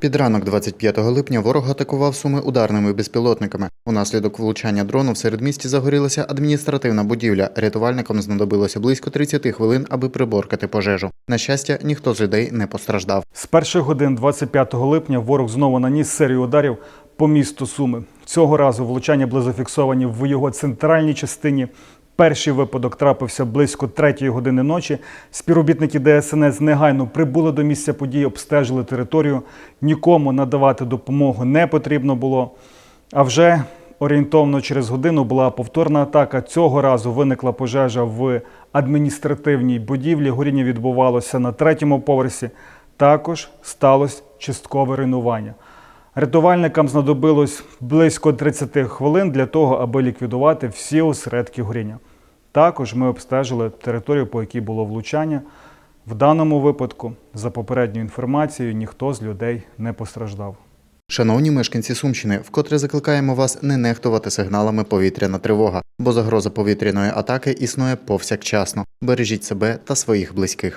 Під ранок 25 липня ворог атакував суми ударними безпілотниками. Унаслідок влучання дрону в середмісті загорілася адміністративна будівля. Рятувальникам знадобилося близько 30 хвилин, аби приборкати пожежу. На щастя, ніхто з людей не постраждав. З перших годин 25 липня ворог знову наніс серію ударів по місту Суми. Цього разу влучання були зафіксовані в його центральній частині. Перший випадок трапився близько третьої години ночі. Співробітники ДСНС негайно прибули до місця події, обстежили територію. Нікому надавати допомогу не потрібно було. А вже орієнтовно через годину була повторна атака. Цього разу виникла пожежа в адміністративній будівлі. Горіння відбувалося на третьому поверсі. Також сталося часткове руйнування. Рятувальникам знадобилось близько 30 хвилин для того, аби ліквідувати всі осередки горіння. Також ми обстежили територію, по якій було влучання. В даному випадку, за попередньою інформацією, ніхто з людей не постраждав. Шановні мешканці Сумщини, вкотре закликаємо вас не нехтувати сигналами повітряна тривога, бо загроза повітряної атаки існує повсякчасно. Бережіть себе та своїх близьких.